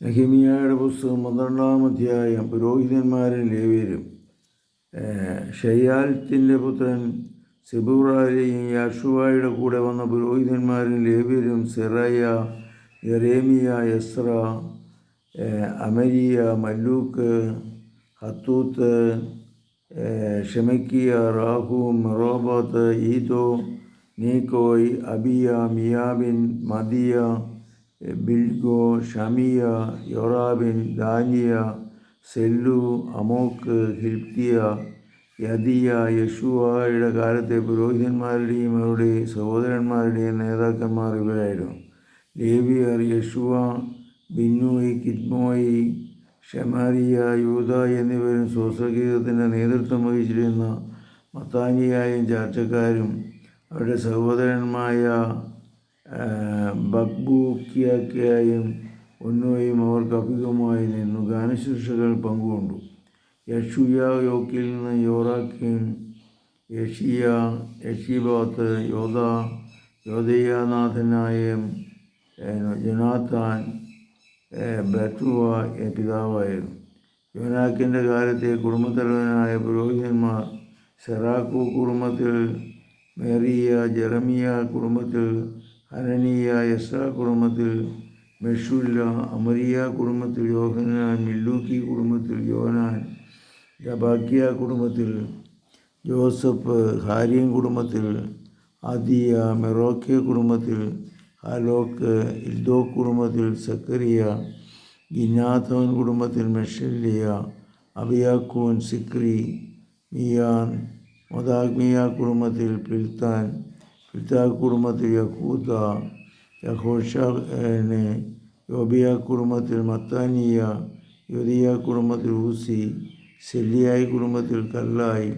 നെഹിമിയായുടെ പുസ്തകം പന്ത്രണ്ടാം അധ്യായം പുരോഹിതന്മാരും ലേവ്യരും ഷയ്യാൽത്തിന്റെ പുത്രൻ സെബൂറാലെയും യാഷുവായുടെ കൂടെ വന്ന പുരോഹിതന്മാരും ലേവ്യരും Seraiah Jeremiah Ezra Amariah Malluch Hattush ഷെമക്കിയ Rehum Meremoth Iddo നീക്കോയ് Abijah Mijamin Maadiah Bilgah Shemaiah യൊറാബിൻ ദാനിയ സെല്ലു അമോക്ക് ഹിൽത്തിയ യദിയ യശുവായുടെ കാലത്തെ പുരോഹിതന്മാരുടെയും അവരുടെ സഹോദരന്മാരുടെയും നേതാക്കന്മാർ ഇവരായിരുന്നു. ലേവിയർ യശുവ ബിന്നോയ് കിദ്മോയ് ഷമാരിയ യൂത എന്നിവരും സ്വസംഗീതത്തിന്റെ നേതൃത്വം വഹിച്ചിരുന്ന മത്താനിയായും ചാർച്ചക്കാരും അവരുടെ സഹോദരന്മായ ബക്ബൂക്കിയാക്കിയായും ഒന്നുവയും അവർക്ക് അഭികമായി നിന്നു. ഗാനശുശ്രൂഷകൾ പങ്കുകൊണ്ടു. യഷുയ യോക്കിൽ നിന്ന് യോറാക്കിം യഷിയ യഷിബാത്ത് യോധ യോദയാനാഥനായ ജനാത്താൻ ബറ്റുവ പിതാവായിരുന്നു. യോനാക്കിന്റെ കാലത്തെ കുടുംബത്തലവനായ പുരോഹിതന്മാർ സെറാക്കു കുടുംബത്തിൽ മേറിയ ജെറമിയ കുടുംബത്തിൽ ഹനനിയ യസ്ര കുടുംബത്തിൽ മെഷുല്ല അമരിയ കുടുംബത്തിൽ യോഹനാൻ മില്ലൂക്കി കുടുംബത്തിൽ യോനാൻ ജബാക്കിയ കുടുംബത്തിൽ ജോസഫ് ഹാരിയൻ കുടുംബത്തിൽ ആദിയ മെറോക്കിയ കുടുംബത്തിൽ ഹലോക്ക് ഇൽദോ കുടുംബത്തിൽ സക്കറിയ ഗിന്നാഥവൻ കുടുംബത്തിൽ മെഷല്ലിയ അബിയാക്കൂൻ സിക്രി മിയാൻ മൊദാഗ്മിയ കുടുംബത്തിൽ പിൽത്താൻ പിൽത്താ കുടുംബത്തിൽ യഹൂദ യഹോഷനെ യോബിയ കുടുംബത്തിൽ മത്താനിയ യൊദിയ കുടുംബത്തിൽ ഊസി സെല്ലിയായി കുടുംബത്തിൽ കല്ലായി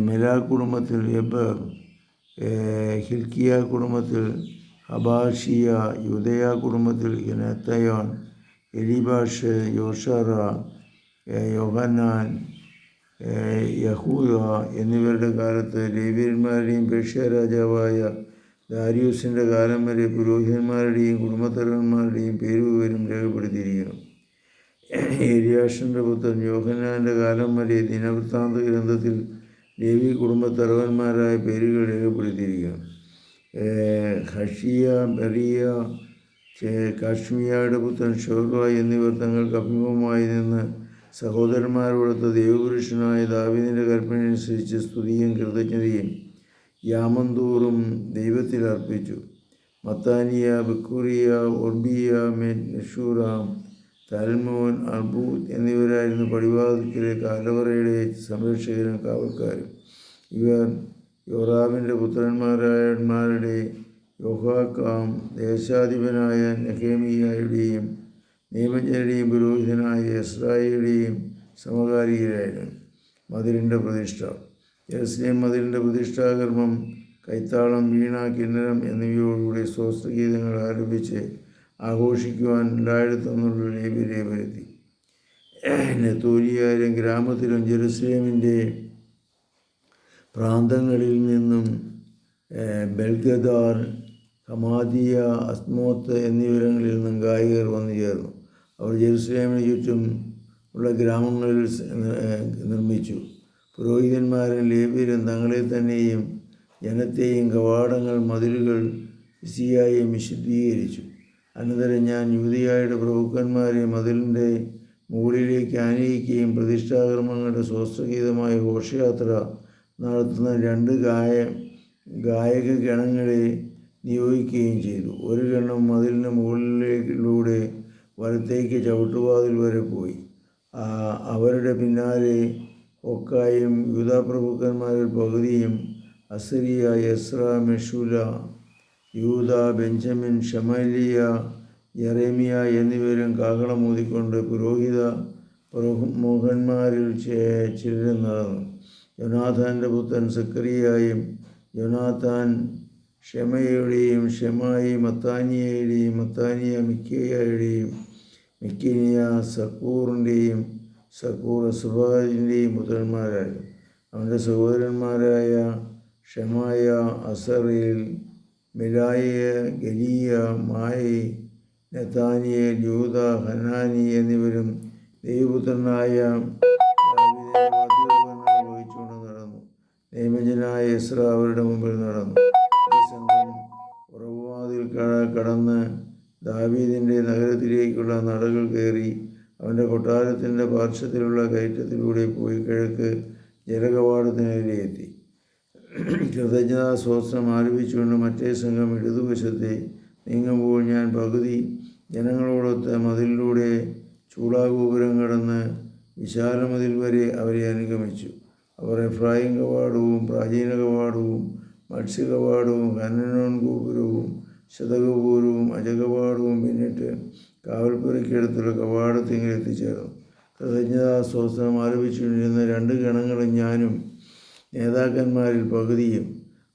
മെലാ കുടുംബത്തിൽ എബർ ഹിൽക്കിയ കുടുംബത്തിൽ അബാഷിയ യുദയ കുടുംബത്തിൽ ഇനത്തയോൻ എലിബാഷ് യോഷറ യോഹന്നാൻ യഹൂദ എന്നിവരുടെ കാലത്ത് ലേവ്യന്മാരുടെയും പേർഷ്യ രാജാവായ ദാരിയൂസിന്റെ കാലം വരെ പുരോഹിതന്മാരുടെയും കുടുംബത്തലവന്മാരുടെയും പേരുവിവരം രേഖപ്പെടുത്തിയിരിക്കുന്നു. ഏരിയാഷിന്റെ പുത്രൻ യോഹന്നാന്റെ കാലം വരെ ദിനവൃത്താന്ത ഗ്രന്ഥത്തിൽ ദേവി കുടുംബത്തലവന്മാരായ പേരുകൾ രേഖപ്പെടുത്തിയിരിക്കുന്നു. ഹഷിയ ബറിയ കാശ്മിയയുടെ പുത്രൻ ഷോർവ എന്നിവർ തങ്ങൾക്ക് അഭിമുഖമായി നിന്ന് സഹോദരന്മാരോടൊത്ത് ദൈവപുരുഷനായ ദാവിദിന്റെ കൽപ്പനയനുസരിച്ച് സ്തുതിയും കൃതജ്ഞതയും യാമന്തോറും ദൈവത്തിൽ അർപ്പിച്ചു. മത്താനിയ ബക്കൂറിയ ഒർബിയ മെൻ നഷൂറാം തൽമോൻ അർബൂത്ത് എന്നിവരായിരുന്നു പടിവാതിക്കലെ കാലവറയുടെ സംരക്ഷകരും കാവൽക്കാരും. ഇവർ യോറാബിന്റെ പുത്രന്മാരായന്മാരുടെ യോഹാക്കാം ദേശാധിപനായ നെഹേമിയായുടെയും നിയമജ്ഞരുടെയും പുരോഹിതനായ ഇസ്രായേലിയുടെയും സമകാലികരായിരുന്നു. മതിലിന്റെ പ്രതിഷ്ഠ. ജെറുസലേം മതിലിന്റെ പ്രതിഷ്ഠാകർമ്മം കൈത്താളം വീണ കിന്നരം എന്നിവയോടുകൂടി സ്വസ്ഥഗീതങ്ങൾ ആരംഭിച്ച് ആഘോഷിക്കുവാൻ എല്ലായിടത്തും നിന്നുള്ള ലേബിരെ വരുത്തി. നെത്തൂരിയായാലും ഗ്രാമത്തിലും ജെറുസലേമിന്റെ പ്രാന്തങ്ങളിൽ നിന്നും ബെൽഗദാർ ഹമാദിയ അസ്മോത്ത് എന്നിവിടങ്ങളിൽ നിന്നും ഗായകർ വന്നു ചേർന്നു. അവർ ജെറുസലേമിന് ചുറ്റും ഉള്ള ഗ്രാമങ്ങളിൽ നിർമ്മിച്ചു. പുരോഹിതന്മാരും ലേബിയരും തങ്ങളെ തന്നെയും ജനത്തെയും കവാടങ്ങൾ മതിലുകൾ വിസിയായും വിശുദ്ധീകരിച്ചു. അനന്തരം ഞാൻ യുവതിയായുടെ പ്രഭുക്കന്മാരെ മതിലിന്റെ മുകളിലേക്ക് ആനയിക്കുകയും പ്രതിഷ്ഠാകർമ്മങ്ങളുടെ സ്വസ്ഥഗീതമായ ഘോഷയാത്ര നടത്തുന്ന രണ്ട് ഗായ ഗായക ഗണങ്ങളെ നിയോഗിക്കുകയും ചെയ്തു. ഒരു ഗണം മതിലിന് മുകളിലൂടെ വലത്തേക്ക് ചവിട്ടുവാതിൽ വരെ പോയി. അവരുടെ പിന്നാലെ ഒക്കായും യൂതാപ്രഭുക്കന്മാരിൽ പകുതിയും അസരിയ യസ്ര മെഷുല യൂത ബെഞ്ചമിൻ ഷമലിയ യറേമിയ എന്നിവരും കാഹളമൂതിക്കൊണ്ട് പുരോഹിത പ്രമുഖന്മാരിൽ ചിലരും നടന്നു. യൊനാഥാന്റെ പുത്രൻ സക്രിയായും യൊനാഥാൻ ഷെമയുടെയും ഷെമായി മത്താനിയയുടെയും മത്താനിയ മിക്കയുടെയും മിക്കിനിയ സക്കൂറിന്റെയും സക്കൂർ സുബാജിന്റെയും പുത്രന്മാരായിരുന്നു അവന്റെ സഹോദരന്മാരായ ഷമായ അസറിൽ മിലായ ഗലിയ മായി നെത്താനിയേൽ യൂത ഹനാനി എന്നിവരും ദൈവപുത്രനായ വഹിച്ചുകൊണ്ട് നടന്നു. നിയമജനായ എസ്ര അവരുടെ മുമ്പിൽ നടന്നു. ഈ സംഘം ഉറവുവാതിൽ കടന്ന് ദാവീദിന്റെ നഗരത്തിലേക്കുള്ള നടകൾ കയറി അവന്റെ കൊട്ടാരത്തിന്റെ പാർശ്വത്തിലുള്ള കയറ്റത്തിലൂടെ പോയി കിഴക്ക് ജലകവാടത്തിനെതിരെ എത്തി. കൃതജ്ഞതാ സ്വസ്ത്രം ആലപിച്ചുകൊണ്ട് മറ്റേ സംഘം ഇടതുവശത്തെ നീങ്ങുമ്പോൾ ഞാൻ പകുതി ജനങ്ങളോടൊത്ത് മതിലിലൂടെ ചൂടാഗോപുരം കടന്ന് വിശാല മതിൽ വരെ അവരെ അനുഗമിച്ചു. അവർ എഫ്രായിം കവാടവും പ്രാചീന കവാടവും മത്സ്യ കവാടവും കന്നനോൺ ഗോപുരവും ശതകപൂരവും അജകപാടവും പിന്നിട്ട് കാവൽപ്പുരയ്ക്കടുത്തുള്ള കവാടത്തിങ്കിൽ എത്തിച്ചേർന്നു. കൃതജ്ഞതാ സ്വസ്ത്രം ആലപിച്ചുകൊണ്ടിരുന്ന രണ്ട് ഗണങ്ങളും ഞാനും നേതാക്കന്മാരിൽ പകുതിയും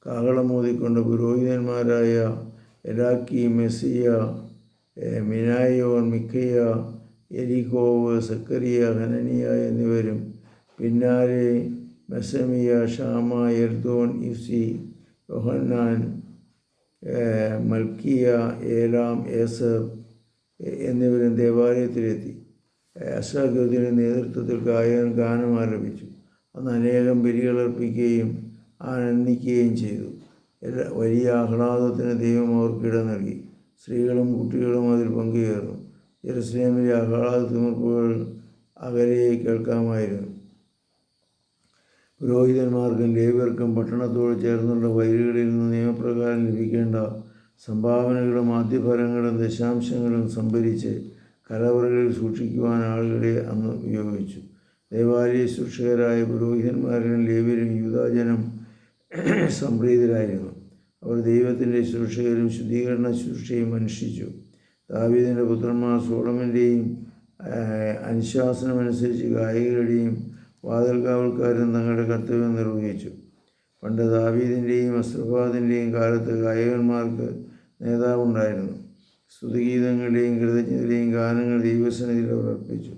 കാഹളമോദിക്കൊണ്ട് പുരോഹിതന്മാരായ എലാക്കി Maaseiah Miniamin Micaiah എലിക്കോവ് Zechariah Hananiah എന്നിവരും പിന്നാലെ മെസമിയ ഷാമ എർദോൻ ഇഫ്സി യോഹന്നാൻ മൽക്കിയ ഏലാം ഏസർ എ- എന്നിവരും ദേവാലയത്തിലെത്തി. അസാഗ്യത്തിന്റെ നേതൃത്വത്തിൽ ഗായകൻ ഗാനം ആരംഭിച്ചു. അന്ന് അനേകം ബലികളർപ്പിക്കുകയും ആനന്ദിക്കുകയും ചെയ്തു. എല്ലാ വലിയ ആഹ്ലാദത്തിന് ദൈവം അവർക്ക് ഇടം നൽകി. സ്ത്രീകളും കുട്ടികളും അതിൽ പങ്കുചേർന്നു. ജെറുസലേമിലെ ആഹ്ലാദ തിമിർപ്പുകൾ അകലെ കേൾക്കാമായിരുന്നു. പുരോഹിതന്മാർക്കും ലേവ്യർക്കും പട്ടണത്തോട് ചേർന്നുള്ള വയലുകളിൽ നിന്ന് നിയമപ്രകാരം ലഭിക്കേണ്ട സംഭാവനകളും ആദ്യഫലങ്ങളും ദശാംശങ്ങളും സംഭരിച്ച് കലവറകളിൽ സൂക്ഷിക്കുവാൻ ആളുകളെ അന്ന് ഉപയോഗിച്ചു ദേവാലയ ശുശ്രൂഷകരായ പുരോഹിതന്മാരിലും ലേവ്യരും യൂതാജനം സംപ്രീതരായിരുന്നു. അവർ ദൈവത്തിന്റെ ശുശ്രൂഷകരും ശുദ്ധീകരണ ശുശ്രൂഷയും അനുഷ്ഠിച്ചു. ദാവീദിന്റെ പുത്രന്മാർ സോളമന്റെയും അനുശാസനമനുസരിച്ച് ഗായകരുടെയും വാതിൽകാവൽക്കാരും തങ്ങളുടെ കർത്തവ്യം നിർവഹിച്ചു. പണ്ട് ദാവീദിന്റെയും അസ്രഫാദിന്റെയും കാലത്ത് ഗായകന്മാർക്ക് നേതാവുണ്ടായിരുന്നു സ്തുതിഗീതങ്ങളുടെയും കൃതജ്ഞതയുടെയും ഗാനങ്ങൾ ദൈവസന്നിധിയിൽ അർപ്പിച്ചു.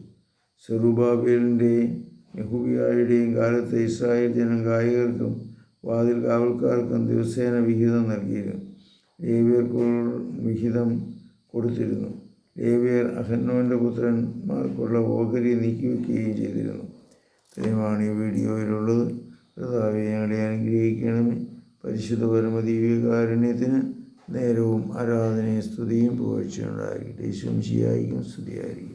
സെറുബാബേലിന്റെയും യഹുബിയായുടെയും കാലത്ത് ഇസ്രായേൽ ജനം ഗായകർക്കും വാതിൽ കാവൽക്കാർക്കും ദിവസേന വിഹിതം നൽകിയിരുന്നു. ലേവിയർക്കുള്ള വിഹിതം കൊടുത്തിരുന്നു. ലേവിയർ അഹന്നോന്റെ പുത്രന്മാർക്കുള്ള ഓഹരി നീക്കിവെക്കുകയും ചെയ്തിരുന്നു. ഇത്രയുമാണ് ഈ വീഡിയോയിലുള്ളത്. കർത്താവെ ഞങ്ങളെ അനുഗ്രഹിക്കണമേ. പരിശുദ്ധ പരമദീവികാരുണ്യത്തിന് നേരവും ആരാധനയും സ്തുതിയും പുകഴ്ചയുണ്ടായിരിക്കട്ടെ ശംശിയായിരിക്കും സ്തുതിയായിരിക്കും.